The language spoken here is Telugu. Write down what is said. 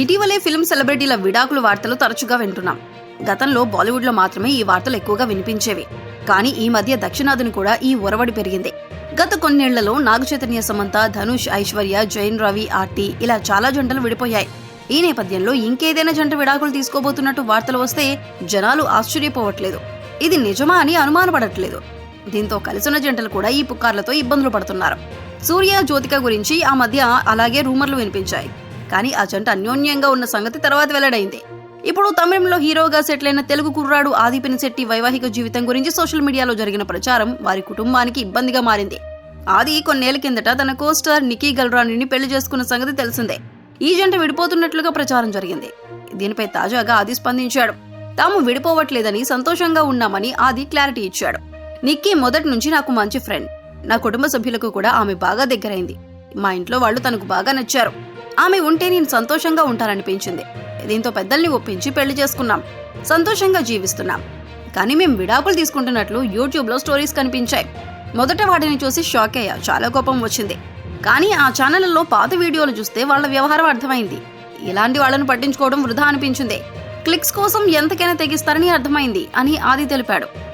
ఇటీవలే ఫిల్మ్ సెలబ్రిటీల విడాకుల వార్తలు తరచుగా వింటున్నాం. గతంలో బాలీవుడ్లో మాత్రమే ఈ వార్తలు ఎక్కువగా వినిపించేవి. కానీ ఈ మధ్య దక్షిణాదిని కూడా ఈ ఒరవడి పెరిగింది. గత కొన్నేళ్ళలో నాగ చైతన్య సమంత ధనుష్ ఐశ్వర్య జైన్ రవి ఆర్తి ఇలా చాలా జంటలు విడిపోయాయి. ఈ నేపథ్యంలో ఇంకేదైనా జంట విడాకులు తీసుకోబోతున్నట్టు వార్తలు వస్తే జనాలు ఆశ్చర్యపోవట్లేదు. ఇది నిజమా అని అనుమానపడట్లేదు. దీంతో కలిసిన జంటలు కూడా ఈ పుకార్లతో ఇబ్బందులు పడుతున్నారు. సూర్య జ్యోతిక గురించి ఆ మధ్య అలాగే రూమర్లు వినిపించాయి. కానీ ఆ జంట అన్యోన్యంగా ఉన్న సంగతి తర్వాత వెల్లడైంది. ఇప్పుడు తమిళంలో హీరోగా సెటిల్ అయిన తెలుగు కుర్రాడు ఆదిపిని శెట్టి వైవాహిక జీవితం గురించి సోషల్ మీడియాలో జరిగిన ప్రచారం వారి కుటుంబానికి ఇబ్బందిగా మారింది. ఆది కొన్నేళ్ళ కిందట తన కోస్టార్ నికీ గల్రానిని పెళ్ళి చేసుకున్న సంగతి తెలిసిందే. ఈ జంట విడిపోతున్నట్లుగా ప్రచారం జరిగింది. దీనిపై తాజాగా ఆది స్పందించాడు. తాము విడిపోవట్లేదని సంతోషంగా ఉన్నామని ఆది క్లారిటీ ఇచ్చాడు. నిక్కీ మొదటి నుంచి నాకు మంచి ఫ్రెండ్. నా కుటుంబ సభ్యులకు కూడా ఆమె బాగా దగ్గరైంది. మా ఇంట్లో వాళ్ళు తనకు బాగా నచ్చారు. ఆమె ఉంటే నేను సంతోషంగా ఉంటాననిపించింది. దీంతో పెద్దల్ని ఒప్పించి పెళ్ళి చేసుకున్నాం. సంతోషంగా జీవిస్తున్నాం. కానీ మేము విడాకులు తీసుకుంటున్నట్లు యూట్యూబ్లో స్టోరీస్ కనిపించాయి. మొదట వాటిని చూసి షాక్ అయ్యా. చాలా కోపం వచ్చింది. కానీ ఆ ఛానళ్ళలో పాత వీడియోలు చూస్తే వాళ్ళ వ్యవహారం అర్థమైంది. ఇలాంటి వాళ్ళను పట్టించుకోవడం వృధా అనిపించింది. క్లిక్స్ కోసం ఎంతకైనా తెగిస్తారని అర్థమైంది అని ఆది తెలిపాడు.